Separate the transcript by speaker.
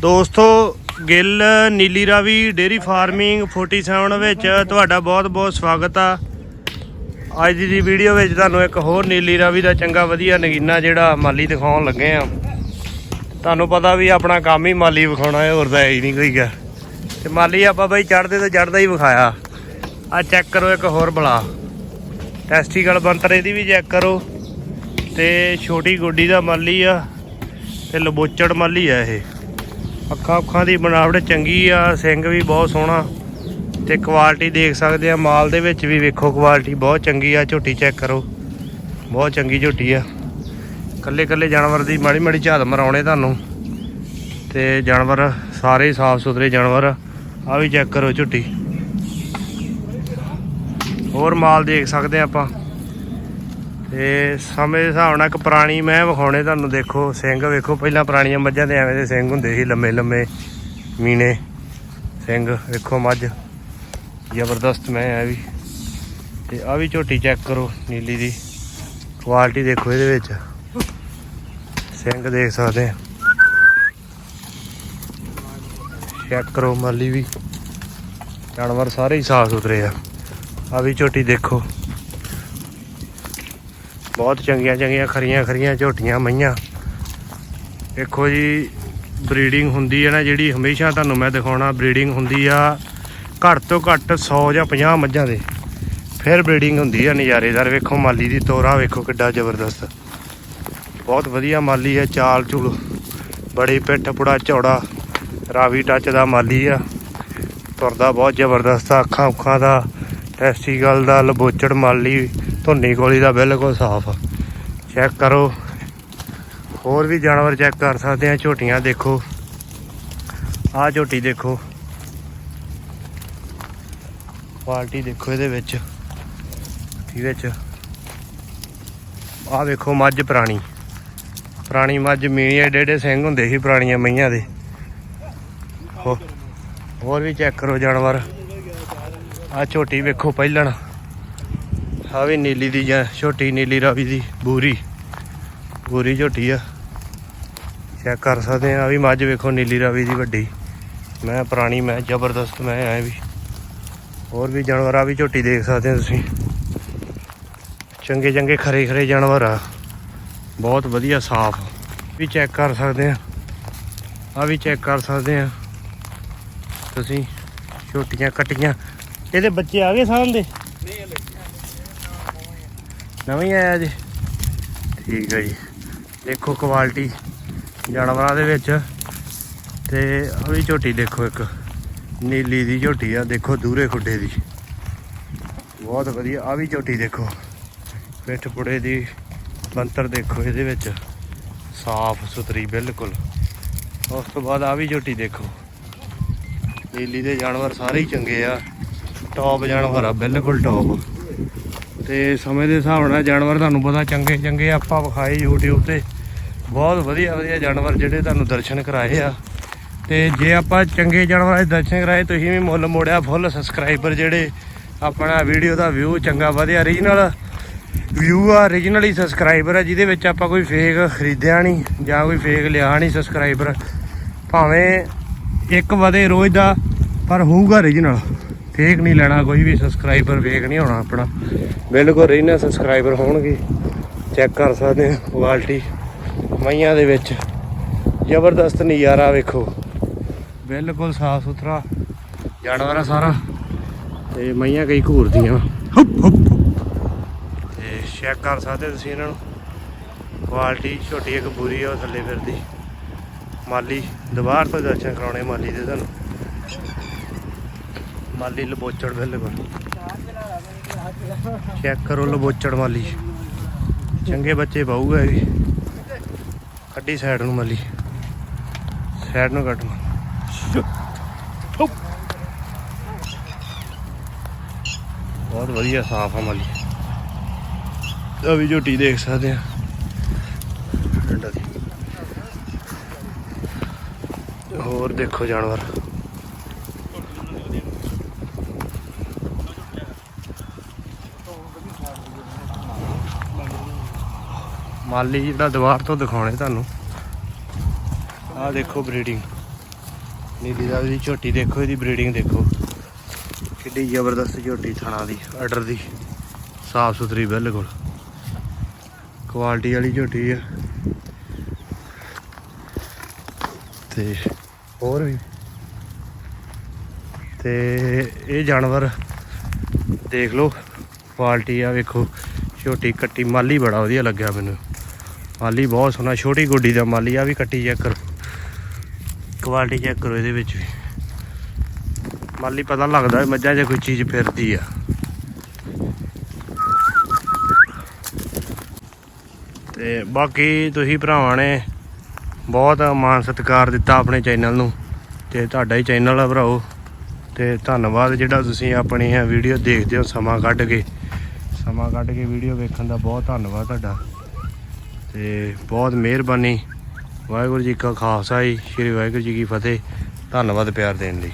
Speaker 1: ਦੋਸਤੋ, Gill, Nili Ravi dairy farming 47 ਵਿੱਚ ਤੁਹਾਡਾ ਬਹੁਤ-ਬਹੁਤ ਸਵਾਗਤ ਆ। ਅੱਜ ਦੀ ਵੀਡੀਓ ਵਿੱਚ ਤੁਹਾਨੂੰ ਇੱਕ ਹੋਰ ਨੀਲੀ ਰਾਵੀ ਦਾ ਚੰਗਾ ਵਧੀਆ ਨਗੀਨਾ ਜਿਹੜਾ ਮਾਲੀ ਦਿਖਾਉਣ ਲੱਗੇ ਆ। ਤੁਹਾਨੂੰ ਪਤਾ ਵੀ ਆਪਣਾ ਕੰਮ ਹੀ ਮਾਲੀ ਵਿਖਾਉਣਾ ਹੈ, ਹੋਰ ਤਾਂ ਹੈ ਹੀ ਨਹੀਂ ਕੋਈ ਗਾ ਤੇ ਮਾਲੀ ਆਪਾਂ ਬਈ ਚੜਦੇ ਤੋਂ ਚੜਦਾ ਹੀ ਵਿਖਾਇਆ। ਆ ਚੈੱਕ ਕਰੋ ਇੱਕ ਹੋਰ ਬਲਾ। ਟੈਸਟੀਕਲ ਬੰਤਰ ਇਹਦੀ ਵੀ ਚੈੱਕ ਕਰੋ। ਤੇ ਛੋਟੀ ਗੋਡੀ ਦਾ ਮਾਲੀ ਆ, ਤੇ ਲਬੋਚੜ ਮਾਲੀ ਆ ਇਹ। ਅੱਖਾਂ ਅੱਖਾਂ ਦੀ ਬਣਾਵਟ ਚੰਗੀ ਆ, ਸਿੰਘ ਵੀ ਬਹੁਤ ਸੋਹਣਾ। ਤੇ ਕੁਆਲਿਟੀ ਦੇਖ ਸਕਦੇ ਆ, ਮਾਲ ਦੇ ਵਿੱਚ ਵੀ ਵੇਖੋ ਕੁਆਲਿਟੀ ਬਹੁਤ ਚੰਗੀ ਆ, ਝੋਟੀ ਚੈੱਕ ਕਰੋ। ਬਹੁਤ ਚੰਗੀ ਝੋਟੀ ਆ। ਕੱਲੇ ਕੱਲੇ ਜਾਨਵਰ ਦੀ ਮਾੜੀ ਮਾੜੀ ਝਾਤ ਮਰਾਉਣੇ ਤੁਹਾਨੂੰ। ਤੇ ਜਾਨਵਰ, ਸਾਰੇ ਸਾਫ਼ ਸੁਥਰੇ ਜਾਨਵਰ ਆ। ਆਹ ਵੀ ਚੈੱਕ ਕਰੋ ਝੋਟੀ। ਹੋਰ ਮਾਲ ਦੇਖ ਸਕਦੇ ਆ ਆਪਾਂ। ਤੇ ਸਮੇਂ ਦੇ ਹਿਸਾਬ ਨਾਲ ਇੱਕ ਪੁਰਾਣੀ ਮੈਂ ਵਿਖਾਉਣੇ ਤੁਹਾਨੂੰ ਦੇਖੋ, ਸਿੰਘ ਵੇਖੋ, ਪਹਿਲਾਂ ਪੁਰਾਣੀਆਂ ਮੱਝਾਂ ਦੇ ਐਵੇਂ ਦੇ ਸਿੰਘ ਹੁੰਦੇ ਸੀ, ਲੰਮੇ ਲੰਮੇ ਮੀਨੇ। ਸਿੰਘ ਵੇਖੋ ਮੱਝ, ਜ਼ਬਰਦਸਤ ਮੈਂ ਆ ਵੀ। ਤੇ ਆ ਵੀ ਝੋਟੀ ਚੈੱਕ ਕਰੋ, ਨੀਲੀ ਦੀ। ਕੁਆਲਿਟੀ ਦੇਖੋ ਇਹਦੇ ਵਿੱਚ। ਸਿੰਘ ਦੇਖ ਸਕਦੇ ਆ। ਚੈੱਕ ਕਰੋ ਮਰਲੀ ਵੀ। ਜਾਨਵਰ ਸਾਰੇ ਹੀ ਸਾਫ਼ ਸੁਥਰੇ ਆ। ਆ ਵੀ ਝੋਟੀ ਦੇਖੋ। ਬਹੁਤ ਚੰਗੀਆਂ ਚੰਗੀਆਂ ਖਰੀਆਂ ਖਰੀਆਂ ਝੋਟੀਆਂ ਮਈਆਂ। ਦੇਖੋ ਜੀ ਬਰੀਡਿੰਗ ਹੁੰਦੀ ਹੈ ਨਾ ਜਿਹੜੀ, ਹਮੇਸ਼ਾ ਤੁਹਾਨੂੰ ਮੈਂ ਦਿਖਾਉਣਾ ਬਰੀਡਿੰਗ ਹੁੰਦੀ ਆ ਘੱਟ ਤੋਂ ਘੱਟ 100 ਜਾਂ 50 ਮੱਝਾਂ ਦੇ। ਫਿਰ ਬਰੀਡਿੰਗ ਹੁੰਦੀ ਆ ਨਜ਼ਾਰੇਦਾਰ, ਵੇਖੋ ਮਾਲੀ ਦੀ ਤੋਰਾ, ਵੇਖੋ ਕਿੱਡਾ ਜ਼ਬਰਦਸਤ। ਬਹੁਤ ਵਧੀਆ ਮਾਲੀ ਹੈ ਚਾਲ ਚੂਲ, ਬੜੀ ਪਿੱਠ ਪੁੜਾ ਚੌੜਾ ਰਾਵੀ ਟੱਚ ਦਾ ਮਾਲੀ ਆ। ਤੁਰਦਾ ਬਹੁਤ ਜ਼ਬਰਦਸਤ ਆ ਅੱਖਾਂ ਉੱਖਾਂ ਦਾ ਟੈਸਟੀਕਲ ਦਾ, ਲਬੋਚੜ ਮਾਲੀ ਧੁੰਨੀ ਕੋਲੀ ਦਾ ਬਿਲਕੁਲ ਸਾਫ਼। ਚੈੱਕ ਕਰੋ। ਹੋਰ ਵੀ ਜਾਨਵਰ ਚੈੱਕ ਕਰ ਸਕਦੇ ਆ, ਝੋਟੀਆਂ ਦੇਖੋ। ਆਹ ਝੋਟੀ ਦੇਖੋ। ਕੁਆਲਿਟੀ ਦੇਖੋ ਇਹਦੇ ਵਿੱਚ। ਇਹਦੇ ਵਿੱਚ। ਆਹ ਵੇਖੋ ਮੱਝ ਪੁਰਾਣੀ। ਪੁਰਾਣੀ ਮੱਝ ਮੀਆਂ ਡੇਡੇ ਸਿੰਘ ਹੁੰਦੇ ਸੀ ਪੁਰਾਣੀਆਂ ਮਈਆਂ ਦੇ। ਹੋ- ਹੋਰ ਵੀ ਚੈੱਕ ਕਰੋ ਜਾਨਵਰ। ਆ ਝੋਟੀ ਵੇਖੋ ਪਹਿਲਣ। ਆ ਵੀ ਨੀਲੀ ਦੀ ਜਾਂ ਛੋਟੀ ਨੀਲੀ ਰਾਵੀ ਦੀ ਬੂਰੀ। ਬੂਰੀ ਝੋਟੀ ਆ। ਚੈੱਕ ਕਰ ਸਕਦੇ ਆ, ਆਹ ਵੀ ਮੱਝ ਵੇਖੋ ਨੀਲੀ ਰਾਵੀ ਦੀ ਵੱਡੀ। ਮੈਂ ਪੁਰਾਣੀ, ਮੈਂ ਜ਼ਬਰਦਸਤ, ਮੈਂ ਐ ਵੀ। ਹੋਰ ਵੀ ਜਾਨਵਰ ਆ ਵੀ ਝੋਟੀ ਦੇਖ ਸਕਦੇ ਹੋ ਤੁਸੀਂ। ਚੰਗੇ ਚੰਗੇ ਖਰੇ ਖਰੇ ਜਾਨਵਰ ਆ। ਬਹੁਤ ਵਧੀਆ ਸਾਫ਼। ਵੀ ਚੈੱਕ ਕਰ ਸਕਦੇ ਆ। ਆ ਵੀ ਚੈੱਕ ਕਰ ਸਕਦੇ ਆ। ਤੁਸੀਂ, ਛੋਟੀਆਂ, ਕੱਟੀਆਂ। ਇਹਦੇ ਬੱਚੇ ਆ ਗਏ ਸਾਲ ਨਵੀਂ ਆਇਆ ਜੀ। ਠੀਕ ਹੈ ਜੀ। ਦੇਖੋ ਕੁਆਲਿਟੀ ਜਾਨਵਰਾਂ ਦੇ ਵਿੱਚ। ਤੇ ਆ ਵੀ ਝੋਟੀ ਦੇਖੋ ਇੱਕ। ਨੀਲੀ ਦੀ ਝੋਟੀ ਆ, ਦੇਖੋ ਦੂਰੇ ਖੁੱਡੇ ਦੀ। ਬਹੁਤ ਵਧੀਆ ਆ ਵੀ ਝੋਟੀ ਦੇਖੋ। ਪਿੱਠ ਪੁੜੇ ਦੀ ਬੰਤਰ ਦੇਖੋ ਇਹਦੇ ਵਿੱਚ। ਸਾਫ਼ ਸੁਥਰੀ, ਬਿਲਕੁਲ। ਉਸ ਤੋਂ ਬਾਅਦ ਆ ਵੀ ਝੋਟੀ ਦੇਖੋ। ਨੀਲੀ ਦੇ ਜਾਨਵਰ ਸਾਰੇ ਹੀ ਚੰਗੇ ਆ। ਟੌਪ ਜਾਨਵਰ ਆ, ਬਿਲਕੁਲ ਟੌਪ ਤੇ ਸਮੇਂ ਦੇ ਹਿਸਾਬ ਨਾਲ ਜਾਨਵਰ ਤੁਹਾਨੂੰ ਪਤਾ ਚੰਗੇ ਚੰਗੇ ਆਪਾਂ ਵਿਖਾਏ YouTube ਤੇ। ਬਹੁਤ ਵਧੀਆ ਵਧੀਆ ਜਾਨਵਰ ਜਿਹੜੇ ਤੁਹਾਨੂੰ ਦਰਸ਼ਨ ਕਰਾਏ ਆ। ਤੇ ਜੇ ਆਪਾਂ ਚੰਗੇ ਜਾਨਵਰਾਂ ਦੇ ਦਰਸ਼ਨ ਕਰਾਏ, ਤੁਸੀਂ ਵੀ ਮੁੱਲ ਮੋੜਿਆ, ਫੁੱਲ ਸਬਸਕ੍ਰਾਈਬਰ ਜਿਹੜੇ ਆਪਣਾ ਵੀਡੀਓ ਦਾ ਵਿਊ ਚੰਗਾ ਵਧਿਆ। ਰੀਜਨਲ ਵਿਊ ਆ ਰੀਜਨਲ ਹੀ ਸਬਸਕ੍ਰਾਈਬਰ ਆ, ਜਿਹਦੇ ਵਿੱਚ ਆਪਾਂ ਕੋਈ ਫੇਕ ਖਰੀਦਿਆ ਨਹੀਂ ਜਾਂ ਕੋਈ ਫੇਕ ਲਿਆ ਨਹੀਂ ਸਬਸਕ੍ਰਾਈਬਰ ਭਾਵੇਂ ਇੱਕ ਵਧੇ ਰੋਜ਼ ਦਾ, ਪਰ ਹੋਊਗਾ ਰੀਜਨਲ ਫੇਕ ਨਹੀਂ ਲੈਣਾ ਕੋਈ ਵੀ ਸਬਸਕ੍ਰਾਈਬਰ ਫੇਕ ਨਹੀਂ ਹੋਣਾ ਆਪਣਾ। ਬਿਲਕੁਲ ਰੀਜਨਲ ਸਬਸਕ੍ਰਾਈਬਰ ਹੋਣਗੇ ਚੈੱਕ ਕਰ ਸਕਦੇ ਆ ਕੁਆਲਿਟੀ ਮਈਆਂ ਦੇ ਵਿੱਚ। ਜ਼ਬਰਦਸਤ ਨਜ਼ਾਰਾ ਵੇਖੋ। ਬਿਲਕੁਲ ਸਾਫ਼ ਸੁਥਰਾ ਜਾਨਵਰ ਆ ਸਾਰਾ। ਤੇ ਮਈਆਂ ਕਈ ਘੂਰਦੀਆਂ ਹੁੱਪ ਹੁੱਪ। ਤੇ ਚੈੱਕ ਕਰ ਸਕਦੇ ਤੁਸੀਂ ਇਹਨਾਂ ਨੂੰ। ਕੁਆਲਿਟੀ ਛੋਟੀ ਇੱਕ ਬੁਰੀ ਆ ਉਹ ਥੱਲੇ ਫਿਰਦੀ। ਮਾਲੀ ਦੁਬਾਰ ਤੋਂ ਦਰਸ਼ਨ ਕਰਾਉਣੇ ਮਾਲੀ ਦੇ ਤੁਹਾਨੂੰ। ਮਾਲੀ ਲਬੋਚੜ ਬਿਲਕੁਲ। ਚੈੱਕ ਕਰੋ ਲਬੋਚੜ ਮਾਲੀ। ਚੰਗੇ ਬੱਚੇ ਪਾਊਗਾ ਇਹ। ਵੀ ਕੱਢੀ ਸਾਈਡ ਨੂੰ ਮਾਲੀ। ਸਾਈਡ ਨੂੰ ਕੱਢ। ਬਹੁਤ ਵਧੀਆ ਸਾਫ਼ ਆ ਮਾਲੀ। ਆ ਵੀ ਝੋਟੀ ਦੇਖ ਸਕਦੇ ਆ। ਠੰਡਾ ਹੋਰ ਦੇਖੋ ਜਾਨਵਰ। ਮਾਲੀ ਜਿਹੜਾ ਦੀਵਾਰ ਤੋਂ ਦਿਖਾਉਣੇ ਤੁਹਾਨੂੰ। ਆਹ ਦੇਖੋ ਬਰੀਡਿੰਗ ਨੀਲੀ ਦਾ ਦੀ ਝੋਟੀ ਦੇਖੋ, ਇਹਦੀ ਬਰੀਡਿੰਗ ਦੇਖੋ। ਕਿੱਡੀ ਜ਼ਬਰਦਸਤ ਝੋਟੀ ਥਣਾ ਦੀ ਆਰਡਰ ਦੀ। ਸਾਫ਼ ਸੁਥਰੀ ਬਿਲਕੁਲ। ਕੁਆਲਿਟੀ ਵਾਲੀ ਝੋਟੀ ਆ। ਤੇ ਹੋਰ ਵੀ। ਤੇ ਇਹ ਜਾਨਵਰ ਦੇਖ ਲਓ। ਕੁਆਲਿਟੀ ਆ ਵੇਖੋ। ਝੋਟੀ ਕੱਟੀ, ਮਾਲੀ ਬੜਾ ਵਧੀਆ ਲੱਗਿਆ ਮੈਨੂੰ। ਮਾਲੀ ਬਹੁਤ ਸੋਹਣਾ, ਛੋਟੀ ਗੋਡੀ ਦਾ ਮਾਲੀ ਆ ਵੀ ਕੱਟੀ ਚੈੱਕ ਕਰੋ। ਕੁਆਲਿਟੀ ਚੈੱਕ ਕਰੋ ਇਹਦੇ ਵਿੱਚ ਵੀ। ਮਾਲੀ ਪਤਾ ਲੱਗਦਾ ਮੱਝਾਂ 'ਚ ਕੋਈ ਚੀਜ਼ ਫਿਰਦੀ ਆ। ਤੇ ਬਾਕੀ ਤੁਸੀਂ ਭਰਾਵਾਂ ਨੇ ਬਹੁਤ ਮਾਣ ਸਤਿਕਾਰ ਦਿੱਤਾ ਆਪਣੇ ਚੈਨਲ ਨੂੰ। ਤੇ ਤੁਹਾਡਾ ਹੀ ਚੈਨਲ ਆ ਭਰਾਓ। ਤੇ ਧੰਨਵਾਦ ਜਿਹੜਾ ਤੁਸੀਂ ਆਪਣੀ ਇਹ ਵੀਡੀਓ ਦੇਖਦੇ ਹੋ ਸਮਾਂ ਕੱਢ ਕੇ। ਸਮਾਂ ਕੱਢ ਕੇ ਵੀਡੀਓ ਵੇਖਣ ਦਾ ਬਹੁਤ ਧੰਨਵਾਦ ਤੁਹਾਡਾ। ਤੇ ਬਹੁਤ ਮਿਹਰਬਾਨੀ। ਵਾਹਿਗੁਰੂ ਜੀ ਕਾ ਖਾਲਸਾ ਜੀ, ਸ੍ਰੀ ਵਾਹਿਗੁਰੂ ਜੀ ਕੀ ਫਤਿਹ। ਧੰਨਵਾਦ ਪਿਆਰ ਦੇਣ ਲਈ।